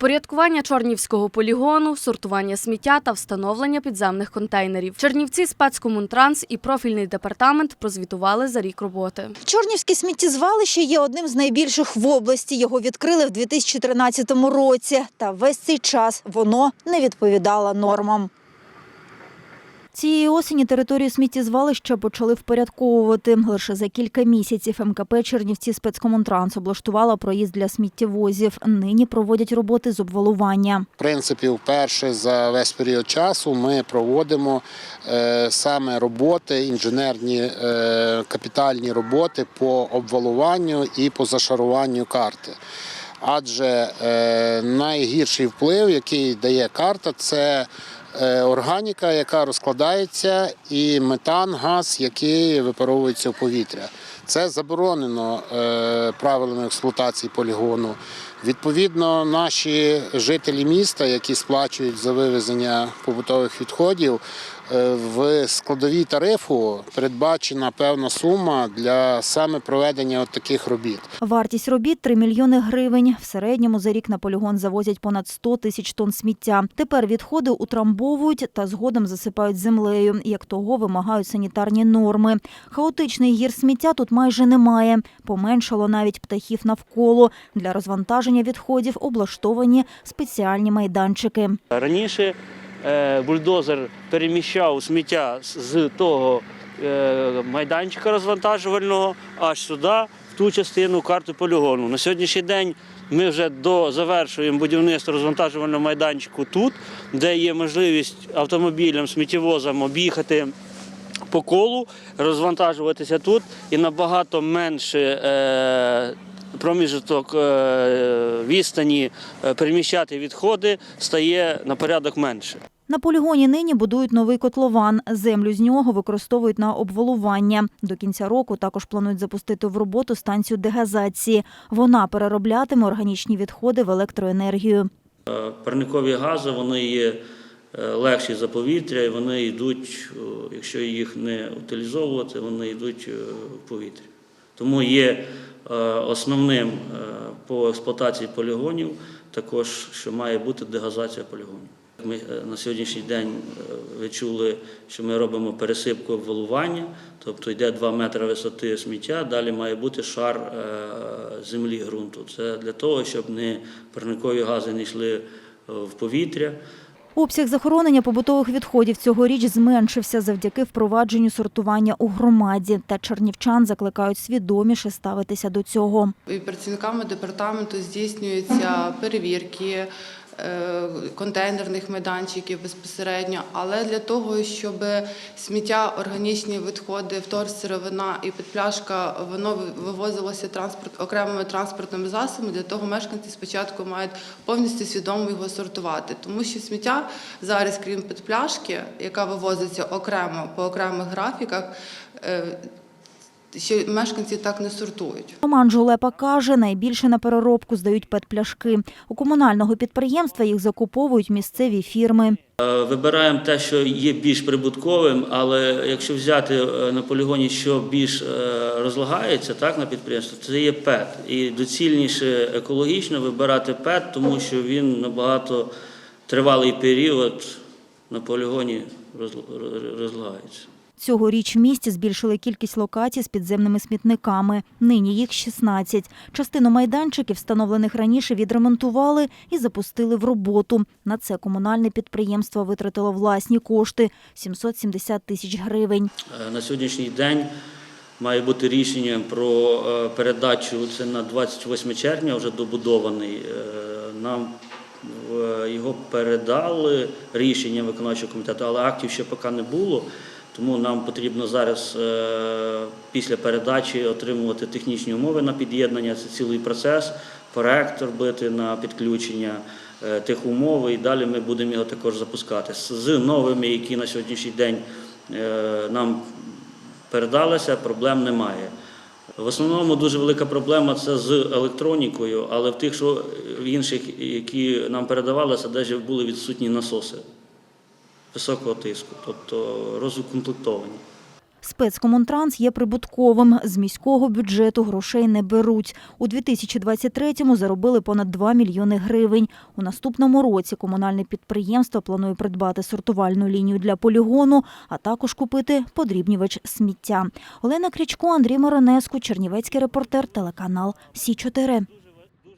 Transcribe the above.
Порядкування Чорнівського полігону, сортування сміття та встановлення підземних контейнерів. Чернівці спецкомунтранс і профільний департамент прозвітували за рік роботи. Чорнівське сміттєзвалище є одним з найбільших в області. Його відкрили в 2013 році. Та весь цей час воно не відповідало нормам. Цієї осені територію сміттєзвалища почали впорядковувати. Лише за кілька місяців МКП Чернівці спецкомунтранс облаштувала проїзд для сміттєвозів. Нині проводять роботи з обвалування. В принципі, вперше за весь період часу ми проводимо е, саме роботи, інженерні е, капітальні роботи по обвалуванню і по зашаруванню карти. Адже е, найгірший вплив, який дає карта, це органіка, яка розкладається, і метан, газ, який випаровується в повітря. Це заборонено е, правилами експлуатації полігону. Відповідно, наші жителі міста, які сплачують за вивезення побутових відходів, е, в складовій тарифу передбачена певна сума для саме проведення от таких робіт. Вартість робіт 3 мільйони гривень. В середньому за рік на полігон завозять понад 100 тисяч тонн сміття. Тепер відходи утрамбовують та згодом засипають землею, як того вимагають санітарні норми. Хаотичний гір сміття тут майже немає. Поменшало навіть птахів навколо. Для розвантаження відходів облаштовані спеціальні майданчики. Раніше е, бульдозер переміщав сміття з- того е, майданчика розвантажувального аж сюди, в ту частину карти полігону. На сьогоднішній день ми вже до завершуємо будівництво розвантажувального майданчику тут, де є можливість автомобілям, сміттєвозам об'їхати. По колу розвантажуватися тут і набагато менше е, проміжок е, відстані е, переміщати відходи стає на порядок менше. На полігоні нині будують новий котлован. Землю з нього використовують на обвалування. До кінця року також планують запустити в роботу станцію дегазації. Вона перероблятиме органічні відходи в електроенергію. Е, Парникові гази вони є легші за повітря, і вони йдуть, якщо їх не утилізовувати, вони йдуть в повітря. Тому є основним е, по експлуатації полігонів також, що має бути дегазація полігонів. Ми е, на сьогоднішній день е, ви чули, що ми робимо пересипку обвалування, тобто йде 2 метри висоти сміття, далі має бути шар е, землі ґрунту. Це для того, щоб не парникові гази не йшли е, в повітря. Обсяг захоронення побутових відходів цьогоріч зменшився завдяки впровадженню сортування у громаді. Та чернівчан закликають свідоміше ставитися до цього. Працівниками департаменту здійснюються перевірки контейнерних майданчиків безпосередньо, але для того, щоб сміття, органічні відходи, вторсировина і підпляшка, воно вивозилося транспорт окремими транспортними засобами. Для того мешканці спочатку мають повністю свідомо його сортувати, тому що сміття зараз, крім підпляшки, яка вивозиться окремо по окремих графіках. Що мешканці так не сортують. Роман Жулепа каже, найбільше на переробку здають петпляшки. У комунального підприємства їх закуповують місцеві фірми. Е, Вибираємо те, що є більш прибутковим, але якщо взяти е, на полігоні, що більш е, розлагається так, на підприємстві, це є ПЕТ. І доцільніше екологічно вибирати ПЕТ, тому що він набагато тривалий період на полігоні розл- розлагається. Цьогоріч в місті збільшили кількість локацій з підземними смітниками. Нині їх 16. Частину майданчиків, встановлених раніше, відремонтували і запустили в роботу. На це комунальне підприємство витратило власні кошти – 770 тисяч гривень. Е, На сьогоднішній день має бути рішення про е, передачу. Це на 28 червня вже добудований. Е, Нам його передали рішення виконавчого комітету, але актів ще поки не було. Тому нам потрібно зараз е, після передачі отримувати технічні умови на під'єднання. Це цілий процес, проект робити на підключення е, тих умов, і далі ми будемо його також запускати з з новими, які на сьогоднішній день е, нам передалися, проблем немає. В основному дуже велика проблема це з електронікою, але в тих, що в інших, які нам передавалися, навіть були відсутні насоси високого тиску, тобто розукомплектовані. Спецкомунтранс є прибутковим. З міського бюджету грошей не беруть. У 2023-му заробили понад 2 мільйони гривень. У наступному році комунальне підприємство планує придбати сортувальну лінію для полігону, а також купити подрібнювач сміття. Олена Крічко, Андрій Моронеску, Чернівецький репортер, телеканал Сі 4